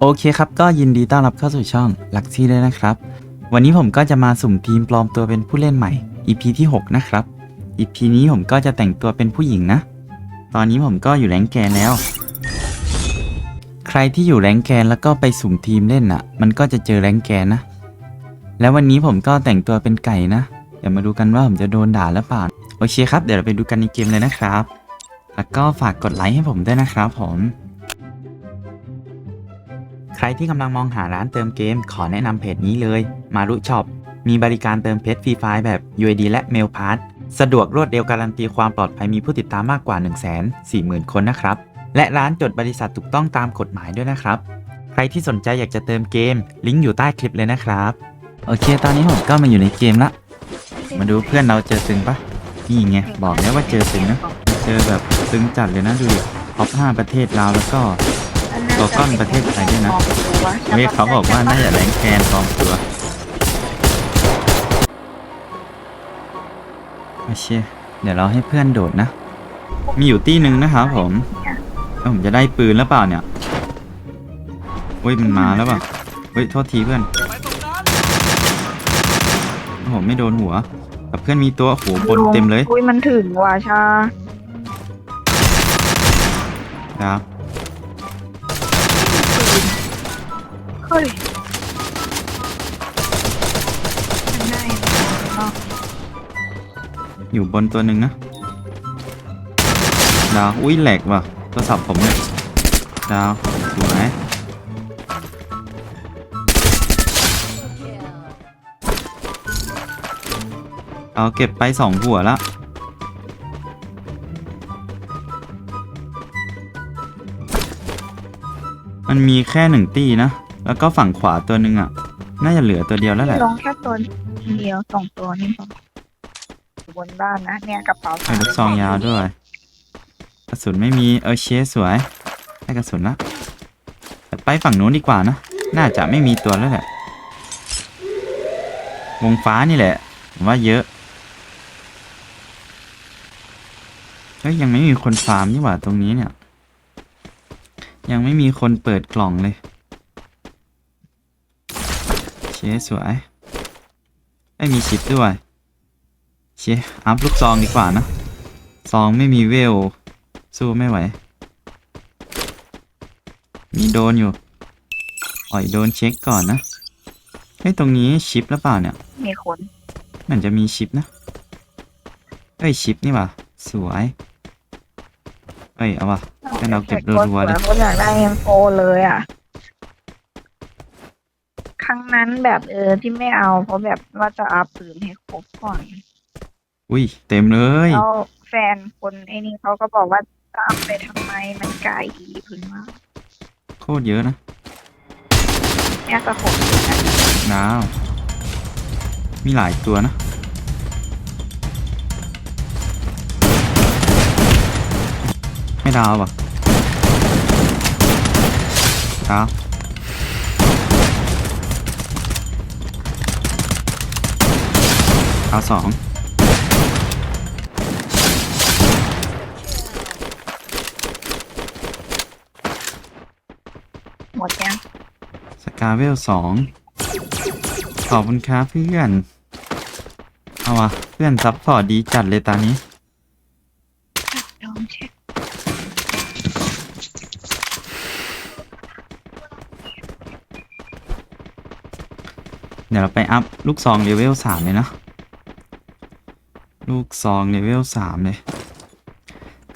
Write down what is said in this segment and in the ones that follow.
โอเคครับก็ยินดีต้อนรับเข้าสู่ช่องลักซี่ด้วยนะครับ วันนี้ผมก็จะมาสุ่มทีมปลอมตัวเป็นผู้เล่นใหม่ EP ที่ 6 นะครับ EP นี้ผมก็จะแต่งตัวเป็นผู้หญิงนะ ตอนนี้ผมก็อยู่แรงแกนแล้ว ใครที่อยู่แรงแกนแล้วก็ไปสุ่มทีมเล่นอะ มันก็จะเจอแรงแกนนะ แล้ววันนี้ผมก็แต่งตัวเป็นไก่นะเดี๋ยวมาดูกันว่าผมจะโดนด่าหรือเปล่าโอเคครับเดี๋ยวเราไปดูกันในเกมเลยนะครับ แล้วก็ฝากกดไลค์ให้ผมด้วยนะครับผม รที่กำลังมองหาร้านเติมเกม ขอแนะนำเพจนี้เลย มารุช็อป มีบริการเติมเพชรฟรีไฟล์แบบ UID และ Mail Pass สะดวกรวดเร็วการันตีความปลอดภัยมีผู้ติดตามมากกว่า 1 4 0 0 0 0 คนนะครับ และร้านจดบริษัทถูกต้องตามกฎหมายด้วยนะครับ ใครที่สนใจอยากจะเติมเกม ลิงก์อยู่ใต้คลิปเลยนะครับ โอเค ตอนนี้ผมก็มาอยู่ในเกมละ มาดูเพื่อนเราเจอตึงปะนี่ไง บอกแล้วว่าเจอตึงนะ เจอแบบตึงจัดเลยนะดูดิท็อป5ประเทศลาวแล้วก็ ตัวก้อนประเทศไทยด้วยนะเฮ้ยเขาบอกว่าน่าจะแรงแคนปลอมตัวโอเคเดี๋ยวเราให้เพื่อนโดดนะ มีอยู่ตี้หนึ่งนะครับผมแล้วผมจะได้ปืนแล้วเปล่าเนี่ยเฮ้ยมันมาแล้วเปล่ะเฮ้ยโทษทีเพื่อนโอ้โหไม่โดนหัวแต่เพื่อนมีตัวโอ้โหบนเต็มเลย อุ้ยมันถึงว่ะชาครับ อยู่บนตัวหนึ่งนะดาวอุ้ยแหลกว่ะโทรศัพท์ผมเนี่ยดาวสวยเอาเก็บไปสองหัวละมันมีแค่หนึ่งตีนะ แล้วก็ฝั่งขวาตัวหนึ่งอะ น่าจะเหลือตัวเดียวแล้วแหละลงแค่ตัวเดียวสองตัวนี่พอ บนบ้านนะ เนี่ยกระเป๋าใส่ลูกซองยาวด้วย กระสุนไม่มีเออเชสสวยได้กระสุนละแต่ไปฝั่งนู้นดีกว่านะ น่าจะไม่มีตัวแล้วแหละ วงฟ้านี่แหละผมว่าเยอะเฮ้ยยังไม่มีคนฟาร์มนี่หว่าตรงนี้เนี่ย ยังไม่มีคนเปิดกล่องเลยเชสสวยไม่มีชิปด้วย เชอัพลูกซองดีกว่านะ ซองไม่มีเวล สู้ไม่ไหว มีโดนอยู่อ่อยโดนเช็คก่อนนะเฮ้ยตรงนี้ชิปหรือเปล่าเนี่ย มีคนเหมือนจะมีชิปนะเอ้ยชิปนี่ว่ะสวยเอ้ยเอาว่ะให้เราเก็บรัวๆเลยคนอยากได้เอ็มโฟเลยอะ ครั้งนั้นแบบเออที่ไม่เอาเพราะแบบว่าจะอัพปืนให้ครบก่อน อุ้ยเต็มเลย แล้วแฟนคนไอ้นี่เขาก็บอกว่าจะอัพไปทำไมมันไกลพื้นมากโคตรเยอะนะเนี่ยสะขบดาวมีหลายตัวนะ ไม่ดาวว่ะดาวดาวสอง กาเวลสองขอบคุณครับเพื่อน เอาวะเพื่อนซับพอร์ตดีจัดเลยตอนนี้ลองเช็คเดี๋ยวเราไปอัพลูกซองเลเวลสามเลยนะ ลูกซองเลเวลสามเลย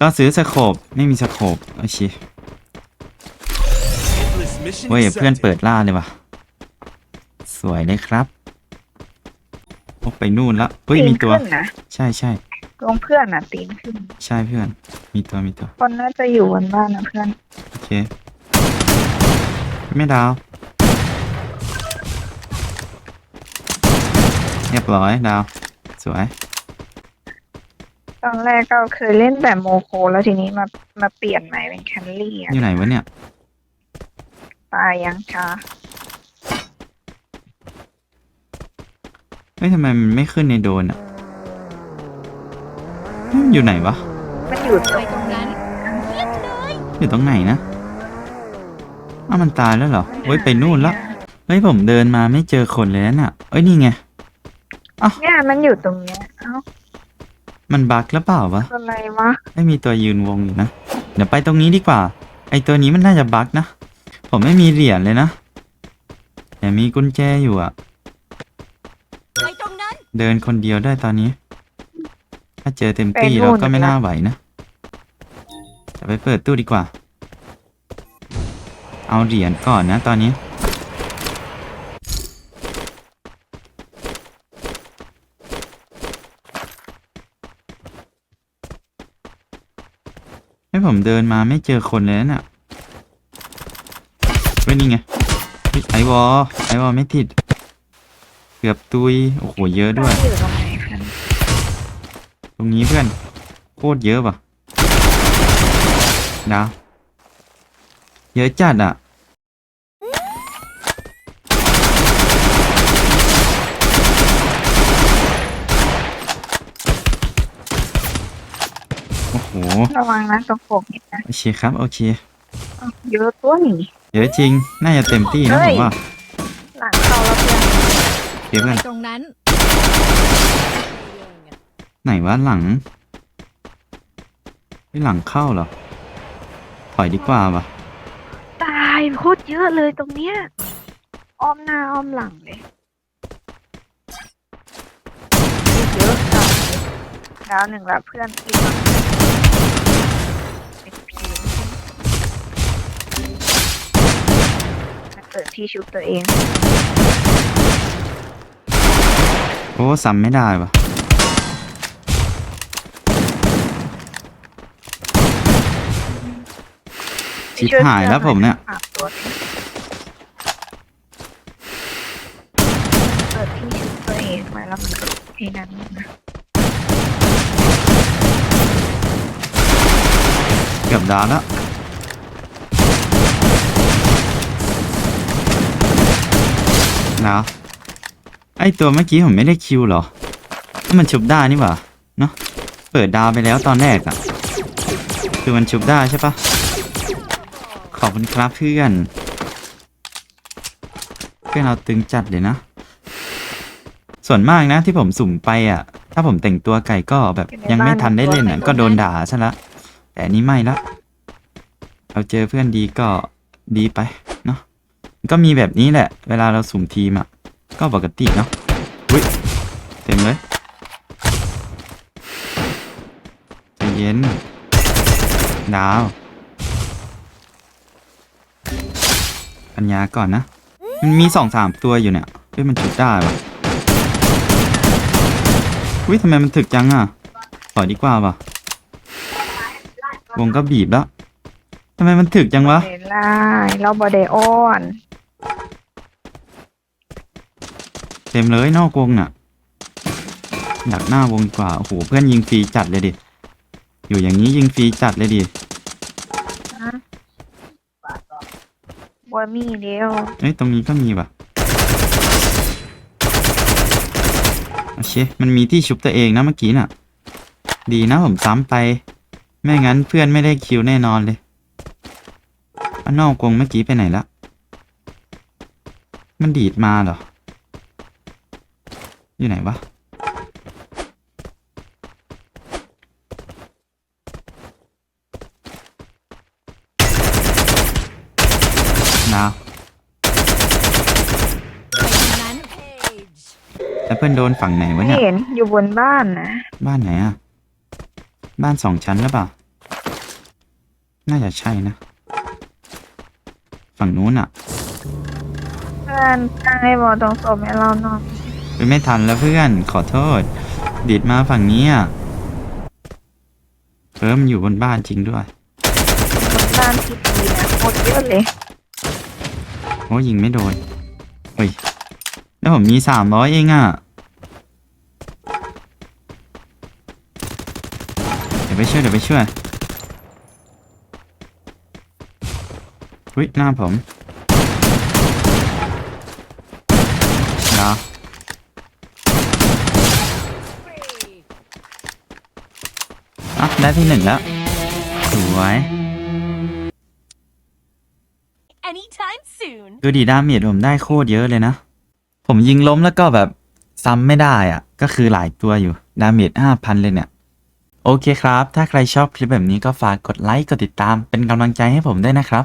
ก็ซื้อสโคปไม่มีสโคปโอเค เว้ยเพื่อนเปิดล่าเลยว่ะ สวยเลยครับโอ้ไปนู่นละเฮ้ยตีนมีตัวขึ้นนะใช่ใช่ลงเพื่อนอะตีนขึ้น ใช่เพื่อน มีตัวมีตัว คนน่าจะอยู่บนบ้านนะเพื่อน โอเค ไม่ดาว เรียบร้อยดาว สวย ตอนแรกก็เคยเล่นแบบโมโคแล้วทีนี้มามาเปลี่ยนใหม่เป็นแคลรี่อะอยู่ไหนวะเนี่ย ตายยังชาเฮ้ยทำไมมันไม่ขึ้นในโดนอะเฮ้ยมันอยู่ไหนวะ มันอยู่ตรงตรงนั้นอยู่ตรงไหนนะอ้าวมันตายแล้วเหรอเฮ้ยไปนู่นแล้วเฮ้ยผมเดินมาไม่เจอคนเลยนั่นน่ะเอ้ยนี่ไง เนี่ยมันอยู่ตรงเนี้ยเอ้ามันบั๊กหรือเปล่าวะ อะไรวะไม่มีตัวยืนวงอยู่นะ เดี๋ยวไปตรงนี้ดีกว่า ไอตัวนี้มันน่าจะบั๊กนะ ผมไม่มีเหรียญเลยนะ แต่มีกุญแจอยู่อะไปตรงนั้นเดินคนเดียวได้ตอนนี้ ถ้าเจอเต็มที่เราก็ไม่น่าไหวนะ จะไปเปิดตู้ดีกว่า เอาเหรียญก่อนนะตอนนี้ ให้ผมเดินมาไม่เจอคนเลยนะน่ะ เฮ้ยนี่ไงเฮ้ยไอวอลไอวอลไม่ติด เกือบตุย โอ้โห เยอะด้วย อยู่ตรงไหนกันตรงนี้เพื่อน โคตรเยอะป่ะดาวเยอะจัดอะ โอ้โห ระวังนะตรงปกนิดนะโอเคครับ โอเคเอ้าเยอะตัวหนี เยอะจริง น่าจะเต็มที่นะเฮ้ผยมว่าหลังเข้าแล้วเพื่อนเดี๋ยวไปเพื่อนตรงนั้นไหนวะหลังไม่หลังเข้าเหรอ ถอยดีกว่าปะตายโคตรเยอะเลยตรงเนี้ยอ้อมหน้าอ้อมหลังเลยเยอะจังเลยดาวหนึ่งละเพื่อนอีก เปิดที่ชุบตัวเอง โอ้ซ้ำไม่ได้ปะชิบหายแล้วผมเนี่ยฝากตัวหนึ่งเปิดที่ชุบตัวเองไว้แล้วมันก็ให้นั้นนะเกือบดาวแล้ว ดาวไอตัวเมื่อกี้ผมไม่ได้คิวเหรอ มันชุบได้นี่หว่าเนาะเปิดดาวไปแล้วตอนแรกอะคือมันชุบได้ใช่ปะขอบคุณครับเพื่อนเพื่อนเราตึงจัดเลยนะ ส่วนมากนะที่ผมสุ่มไปอะ ถ้าผมแต่งตัวไก่ก็แบบยังไม่ทันได้เล่นอะก็โดนด่าซะละแต่อันนี้ไม่ละ เราเจอเพื่อนดีก็ดีไปเนาะมัน ก็มีแบบนี้แหละ เวลาเราสุ่มทีมอะ ก็ปกติเนาะอุ้ยเต็มเลยใจเย็น ดาว ปัญญาก่อนนะ มันมีสองสามตัวอยู่เนี่ยเฮ้ยมันฉุดได้ปะอุ้ยทำไมมันถึกจังอะปล่อยดีกว่าปะวงก็บีบแล้วทำไมมันถึกจังวะ เดไล่เราบอดอ้อน เต็มเลยนอกวงน่ะดักหน้าวงดีกว่า โอ้โห เพื่อนยิงฟรีจัดเลยดิ อยู่อย่างนี้ยิงฟรีจัดเลยดินะบัวมีเดียวเอ้ยตรงนี้ก็มีปะโอเค มันมีที่ชุบตัวเองนะเมื่อกี้น่ะ ดีนะผมซ้ำไป ไม่งั้นเพื่อนไม่ได้คิวแน่นอนเลยอันนอกวงเมื่อกี้ไปไหนละ มันดีดมาเหรอ อยู่ไหนวะ นาวไปตรงนั้นแล้วเพื่อนโดนฝั่งไหนวะไม่เนี่ย เห็นอยู่บนบ้านนะ บ้านไหนอะบ้านสองชั้นหรือเปล่า น่าจะใช่นะ ฝั่งนู้นอะเพื่อนตั้งให้บอตรงศพให้เรานอน ไปไม่ทันแล้วเพื่อนขอโทษดีดมาฝั่งนี้อะเพิ่มนอยู่บนบ้านจริงด้วยบนบ้านที่ดีนะโคตรเยอะเลยโอ้ยิงไม่โดนเฮ้ยแล้วผมมีสามร้อยเองอะเดี๋ยวไปช่วยเดี๋ยวไปช่วยอุ้ยหน้าผมดาวอะ ได้ที่หนึ่งแล้ว สวย Anytime นุนดูดีดาเมจผมได้โคตรเยอะเลยนะ ผมยิงล้มแล้วก็แบบซ้ำไม่ได้อะก็คือหลายตัวอยู่ ดาเมจห้าพันเลยเนี่ย โอเคครับ ถ้าใครชอบคลิปแบบนี้ก็ฝากกดไลค์ กดติดตามเป็นกำลังใจให้ผมด้วยนะครับ